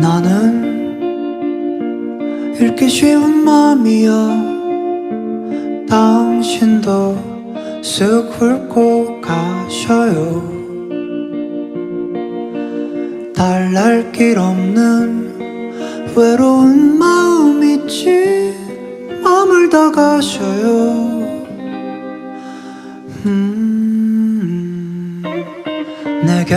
나는 읽기 쉬운 맘이야. 당신도 쓱 훑고 가셔요. 달랄 길 없는 외로운 마음 있지. 머물다 가셔요. 음, 내게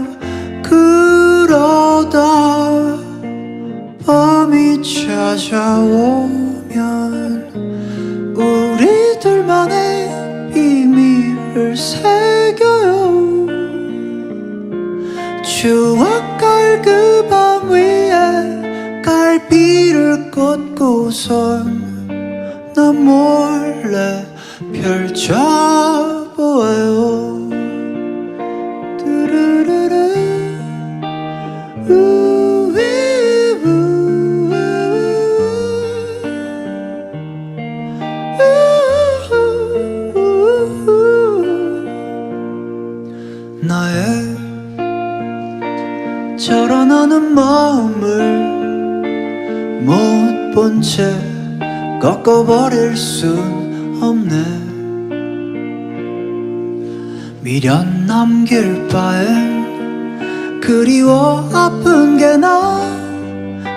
추억할 그밤 위에 갈비를 꽂고선 나 몰래 펼쳐 보아요. 뚜루루루 나의 자라나는 마음을 못 본 채 꺾어버릴 순 없네. 미련 남길 바엔 그리워 아픈 게 나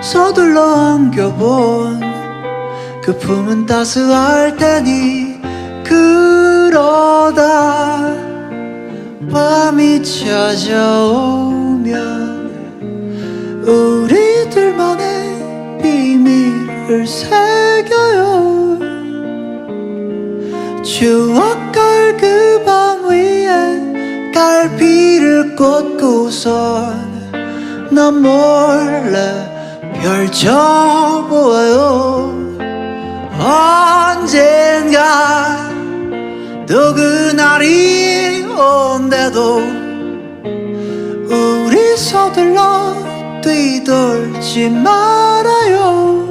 서둘러 안겨본 그 품은 따스할 테니 그러다 밤이 찾아오면 우리들만의 비밀을 새겨요. 추억할 그밤 위에 갈비를 꽂고선 나 몰래 펼쳐보아요. 언젠가 또 그날이 온대도 뒤돌지 말아요.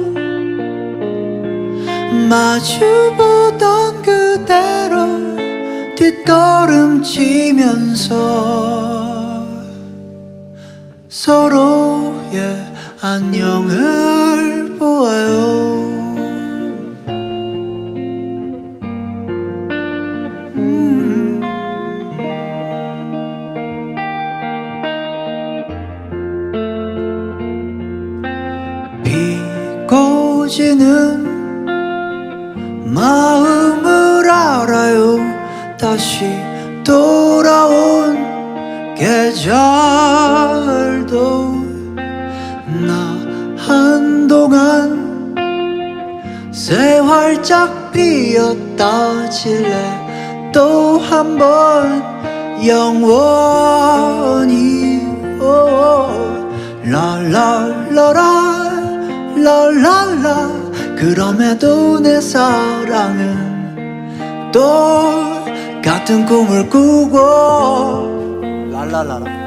마주보던 그대로 뒷걸음치면서 서로의 안녕을 비고 지는 마음을 알아요. 다시 돌아온 계절도 나 한동안 새 활짝 피었다 질래 또 한 번 영원히. 오, 라라라 그럼에도 내 사랑은 또 같은 꿈을 꾸고 랄랄라라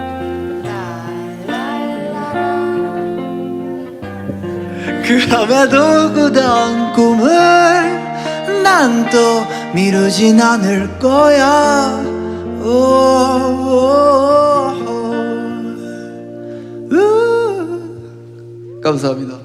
그럼에도 그던 꿈을 난 또 미루진 않을 거야 오, 오, 오. 우. 감사합니다